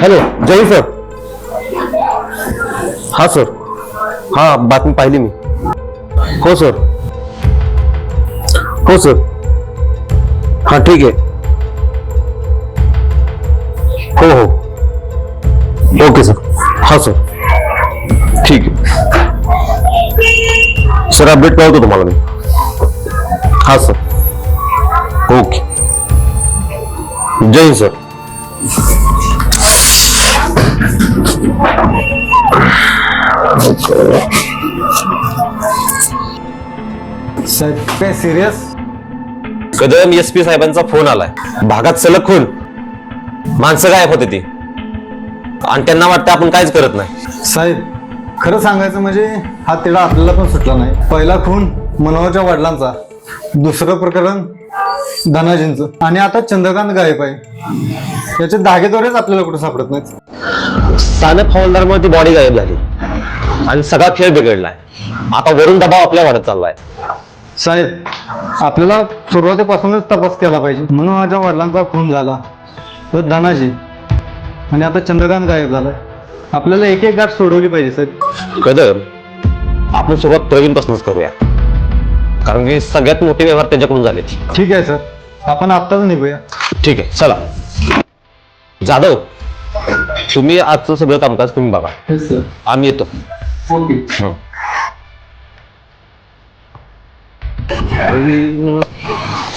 Hello Jay sir हा sir हा बातमी पाहिली मी। हो सर हो सर हा, ठीक आहे हो हो. ओके सर हा सर ठीक आहे सर अपडेट कळवतो तुम्हाला मी हा सर ओके जय सर साहेब काय सिरियस कदम एस पी साहेबांचा फोन आलाय. भागात सलग खून. माणसं गायब होते ती. आणि त्यांना वाटतं आपण काहीच करत नाही. साहेब खरं सांगायचं म्हणजे हा तिला आपल्याला पण सुटला नाही. पहिला खून मनोहरच्या वडिलांचा. दुसरं प्रकरण धनाजींचं. आणि आता चंद्रकांत गायब आहे. याचे धागेद्वारेच आपल्याला कुठे सापडत नाहीत. स्थानक हवालदारमुळे ती बॉडी गायब झाली. आणि सगळा खेळ बिघडलाय. आता वरून दबाव आपल्या वाढत चाललाय. साहेब आपल्याला सुरुवातीपासूनच तपास केला पाहिजे. म्हणून माझ्या वडिलांचा खून झाला. तर धनाजी आणि आता चंद्रकांत गायब झालाय. आपल्याला एक एक गाठ सोडवली पाहिजे साहेब. कदम आपण सुरुवात प्रवीण पासूनच करूया. कारण की सगळ्यात मोठे व्यवहार त्याच्याकडून झाले ठीक आहे सर आपण आत्ताच निघूया. ठीक आहे चला. जाधव तुम्ही आजचं सगळं कामकाज तुम्ही बघा. आम्ही येतो.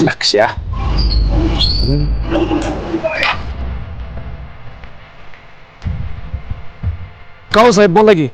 लक्ष्या. हो साहेब बोला की.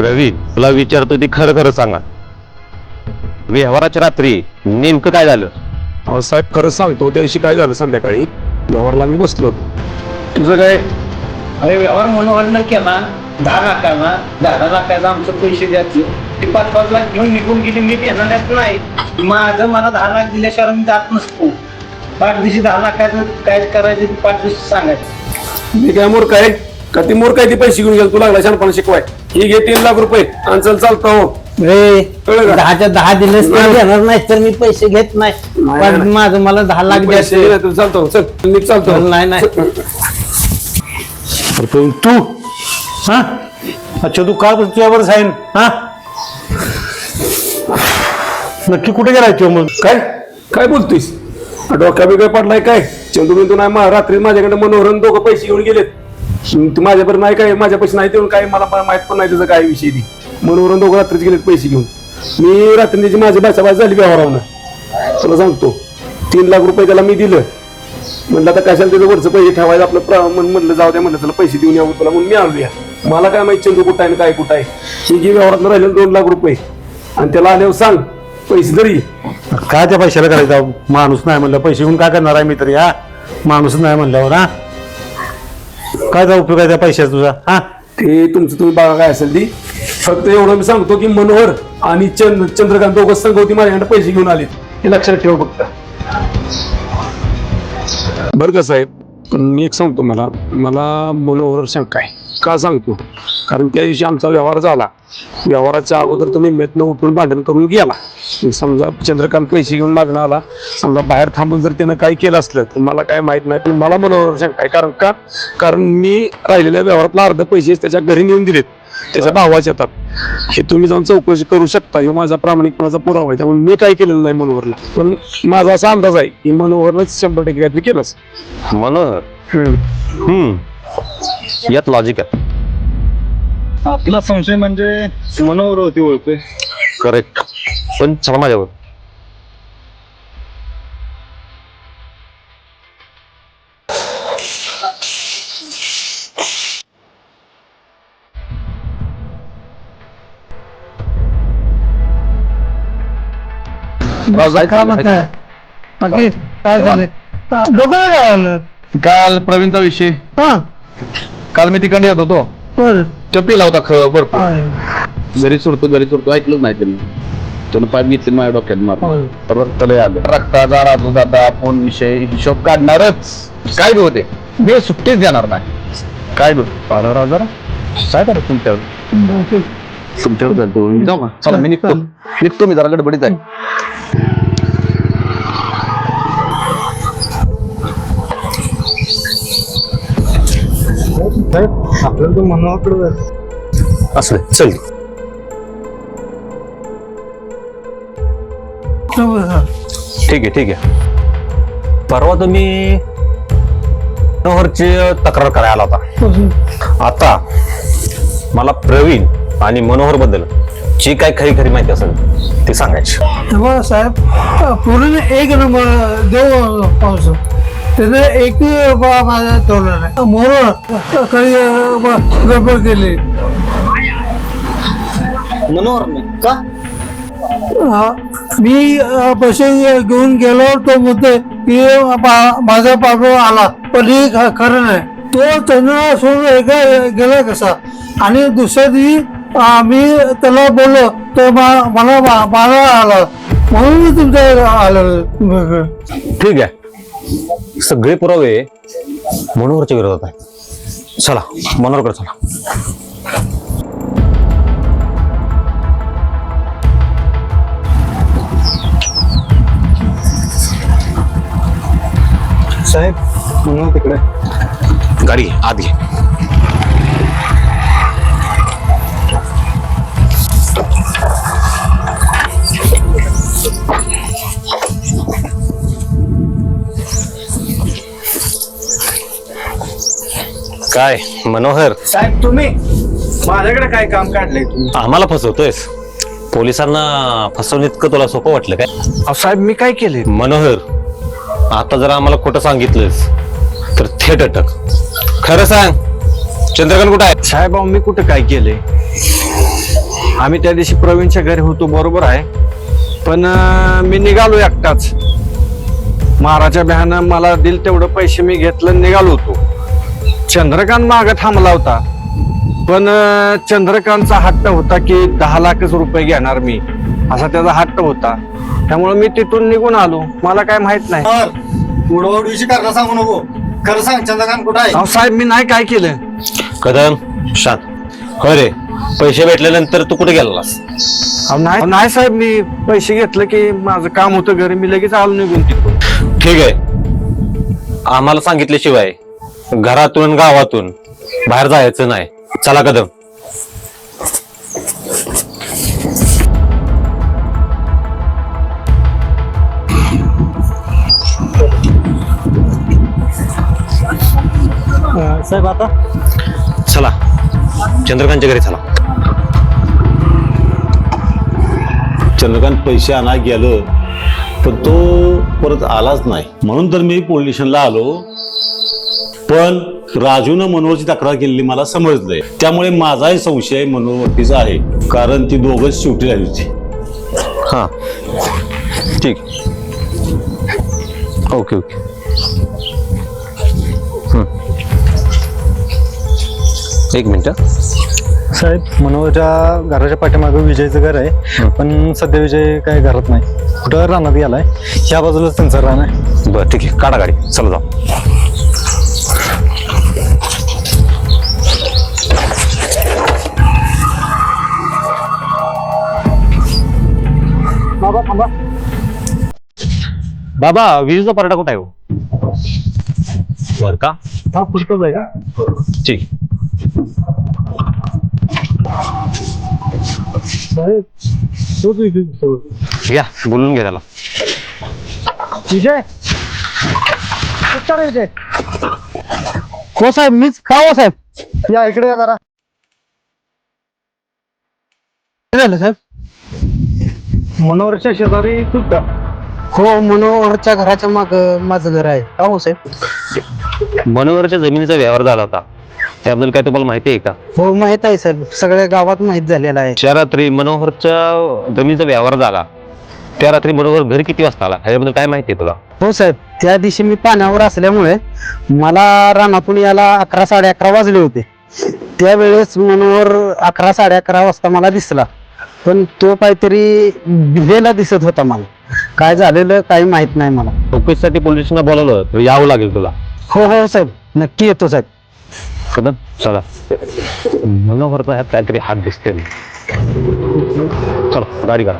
रवी तुला विचारतो ती खरं खरं सांगा. व्यवहाराच्या रात्री नेमकं काय झालं? अहो साहेब खरं सांगतो त्या दिवशी काय झालं संध्याकाळी? व्यवहारला मी बसलो. होतो. तुझं काय अरे व्यवहार मनोहरनं केला दहा लाखाला दहा लाखाचा आमचं पैसे द्यायचे ते. पाच पाच लाख घेऊन निघून गेले मी देणार नाही. माझं मला दहा लाख दिल्याशिवाय मी जात नसतो. पाच दिवशी दहा लाखाचं काय करायचं ते पाच दिवशी सांगायचं. मी काय मूर्ख आहे? का ती मूर्ख आहे ती पैसे घेऊन गेलो? तू लागला शहाणपणा शिकवाय. ही घे तीन लाख रुपये. आणि चल चालतो रे? दहाच्या दहा दिलेच नाही. देणार नाही तर मी पैसे घेत नाही. पण. माझं मला दहा लाख द्यायचे तर चालतो चल निघ चालतो. नाही नाही. तू? हा? अच्छा तू का तुझ्यावर साईन हा? नक्की कुठे गेलाय तो मग? काय? काय बोलतोयस? डोक्या बिगय पडलाय काय? चंदू बिंदू नाही मा- रात्री माझ्याकडे मनोहरण दोघं पैसे घेऊन गेलेत. तू माझ्यावर नाही काय माझ्या पैसे नाही देऊन काय मला पण माहीत पण नाही त्याचं काय विषय ती मनोहरन दोघं रात्रीच गेलेत पैसे घेऊन. मी रात्री त्याची माझी बाचा झाली व्यवहारावनं. तुला सांगतो तीन लाख रुपये त्याला मी दिलं. म्हणलं आता कशाला त्याचं वरचं पैसे ठेवायचं? आपलं प्र- म्हण- म्हणलं जाऊ द्या म्हणलं त्याला पैसे देऊन यावं तुला म्हणून मी आणूया मला काय माहिती चंदू कुठं आहे आणि काय कुठं आहे? ही जी व्यवहारात राहिले दोन लाख रुपये. आणि त्याला आल्यावर सांग पैसे तरी. काय त्या पैशाला करायचं? माणूस नाही म्हणलं. पैसे घेऊन काय करणार आहे मी तरी हा? माणूस नाही म्हणल्यावर हा? काय जा उपयोग आहे त्या पैशाचा तुझा हा? ते तुमचं तुम्ही बघा काय असेल ती. फक्त एवढं मी सांगतो की मनोहर आणि चंद्र चंद्रकांत दोघं संगवती माझ्याकडे पैसे घेऊन आले हे लक्षात ठेव फक्त. बरं का साहेब पण मी एक सांगतो मला मला मनोहर शंका आहे का सांगतो? कारण त्या दिवशी आमचा व्यवहार झाला. व्यवहाराच्या अगोदर तुम्ही मेतनं उठून भांडण करून गेला. समजा चंद्रकांत पैसे घेऊन मागणं आला. समजा बाहेर थांबून जर त्यानं काही केलं असलं तर मला काय माहीत नाही. पण मला मनोहर शंका आहे कारण का? कारण मी राहिलेल्या व्यवहारातला अर्ध पैसे त्याच्या घरी नेऊन दिलेत. त्याच्या भावाच्या येतात. हे तुम्ही जाऊन चौकशी करू शकता. हे माझा प्रामाणिकपणाचा पुरावा आहे त्यामुळे मी काय केलेलं नाही मनोहरला. पण माझा असा अंदाज आहे की मनोहरनंच शंभर टक्के काहीतरी केलंच. मनोहर? हम्म. यात लॉजिक आहे. आपला संशय म्हणजे मनोहर होती ओळखते करेक्ट पण चला काय म्हणताय? बाकी काय झालं दोघं काय आलं. काल प्रवीणचा विषय. हा. काल मी तिकडे येत होतो. बरं. चपलीला होता ख भरपूर. घरी सोडतो घरी सोडतो ऐकलंच नाही त्यांनी. त्यानं पाय घेतले माझ्या डोक्यात मार होय. आलं. रक्ताचा राजू दादा फोन विषय हिशोब काढणारच. काय बी होते मी सुट्टीच देणार नाही. काय बी. बारा हजार काय करा तुमच्यावर. तुमच्यावर चालतो मी जाऊ का चला मी निघतो निघतो मी जरा गडबडीत आहे आपल्याला तो असं चल ठीक आहे ठीक आहे परवा तुम्ही मनोहरची तक्रार करायला आला होता आता मला प्रवीण आणि मनोहरबद्दल जी काय खरी खरी माहिती असेल ती सांगायची. तेव्हा साहेब पूर्ण एक नंबर देव पाऊस. त्याने एक माझ्या तोडला नाही मोर काही गडबड केली. मनोहर का? हा, मी अ, पैसे घेऊन गेलो तो म्हणते की मा- माझा पाठवा आला पण हे ख- खरं नाही. तो त्यांना सोडून एका गेला कसा? आणि दुसऱ्या दिवशी आम्ही त्याला बोललो तो मा- मला मला आला म्हणून मी तुमच्या आलो ठीक आहे सगळे पुरावे मनोहरच्या विरोधात आहे चला मनोहरकडे चला। साहेब मनोहर तिकडे गाडी घे, काय मनोहर? साहेब तुम्ही? माझ्याकडे काय काम काढलंय तुम्ही? आम्हाला फसवतोयस. पोलिसांना फसवणं इतकं तुला सोपं वाटलं काय? अहो, साहेब मी काय केले मनोहर आता जर आम्हाला खोटं सांगितलंस तर थेट अटक. खरं सांग चंद्रकांत कुठं आहे? साहेब अहो, मी कुठं काय केलंय? आम्ही त्या दिवशी प्रवीणच्या घरी होतो बरोबर आहे. पण अं, मी निघालो एकटाच. महाराजा भ्यानं मला दिल तेवढं पैसे मी घेतलं आणि निघालो होतो. चंद्रकांत माग थांबला होता. पण चंद्रकांतचा हट्ट होता की दहा लाखच रुपये घेणार मी. असा त्याचा हट्ट होता. त्यामुळे मी तिथून निघून आलो. मला काय माहीत नाही. उडवडीची कारण सांगू नको. खरं सांग चंद्रकांत कुठं आहे? अहो साहेब मी नाही काय केलं. कदम शांत. हो रे पैसे भेटल्यानंतर तू कुठे गेलास? अहो, नाही अहो, नाही साहेब मी पैसे घेतलं की माझं काम होतं घरी मी लगेच आलो निघून तिथून. ठीक आहे. आम्हाला सांगितल्याशिवाय घरातून गावातून बाहेर जायचं नाही. चला कदम. साहेब आता? चला. चंद्रकांतच्या घरी चला. चंद्रकांत पैसे आणा गेलं पण तो परत आलाच नाही. म्हणून तर मी पोलीस स्टेशनला आलो. पण राजूनं मनोहरची तक्रार केलेली मला समजलंय. त्यामुळे माझाही संशय मनोहरवरतीचा आहे. कारण ती दोघंच शेवटी राहिली होती. हा. ठीक. Okay okay. एक मिनिट. साहेब मनोहरच्या घराच्या पाठीमागे विजयचं घर आहे. पण सध्या विजय काही घरात नाही. कुठं रानात गेलाय? ह्या बाजूलाच त्यांचं रान आहे. बरं ठीक आहे. काढा गाडी. चला जाऊ. बाबा विजेचा पराठा कुठे आहे हो? वर का? हा पुष्कळ आहे का ठीक. साहेब तोच विजय या बोलून घे त्याला. विजय? विजय? हो साहेब मीच का हो साहेब? या इकडे या जरा. काय झालं साहेब? मनोहरच्या शेजारी तू का हो मनोहरच्या घराच्या माग माझं घर आहे. का हो साहेब? मनोहरच्या जमिनीचा व्यवहार झाला होता. त्याबद्दल काय तुम्हाला माहिती आहे का? हो माहीत आहे सर सगळ्या गावात माहीत झालेला आहे. त्या रात्री मनोहरच्या जमिनीचा व्यवहार झाला त्या रात्री बरोबर घरी किती वाजता आला? ह्याच्याबद्दल काय माहिती आहे तुला? हो साहेब. त्या दिवशी मी पाण्यावर असल्यामुळे मला रानातून याला अकरा साडे अकरा वाजले होते. त्यावेळेस मनोहर अकरा साडे अकरा वाजता मला दिसला. पण तो काहीतरी भिलेला दिसत होता मला. काय झालेलं काही माहीत नाही मला. चौकशीसाठी पोलिसांना बोलवलं तर यावं लागेल तुला. हो हो साहेब. नक्की येतो साहेब. कदम चला. मनोहरचा ह्यात काहीतरी हात दिसते चला गाडी करा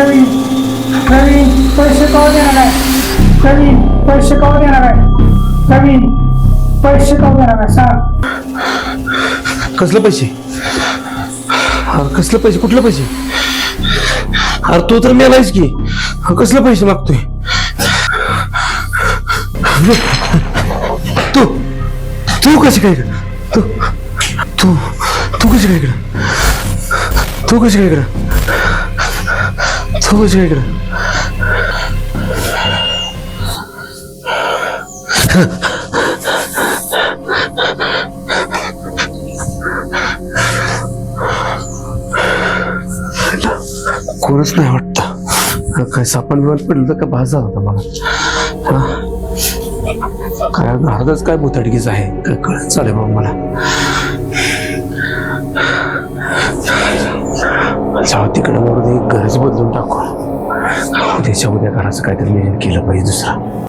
पैसे देऊ टाक प्रवीण पैसे कवा देणार आहे? प्रवीण पैसे कवा देणार आहे? प्रवीण पैसे कवा देणार आहे? सांग. कसलं पैसे? अरे कसलं पैसे? कुठलं पैसे? अरे तो तर मेलायस की. अरे कसलं पैसे मागतोय? तू तू कशी काय इकडं? तू तू तू कशी काय इकडं? तू कशी काय इकडं? तू काय इकडं? कोणच नाही वाटत. काय सापण बिवण पडलं तर काय भास होता मला. काय अर्धच काय भुताडकीच आहे. काय कळत चालेल मग मला. जाऊ तिकडे. मग घरच बदलून टाकू. उद्याच्या उद्या घराचं काहीतरी नियोजन केलं पाहिजे दुसरा.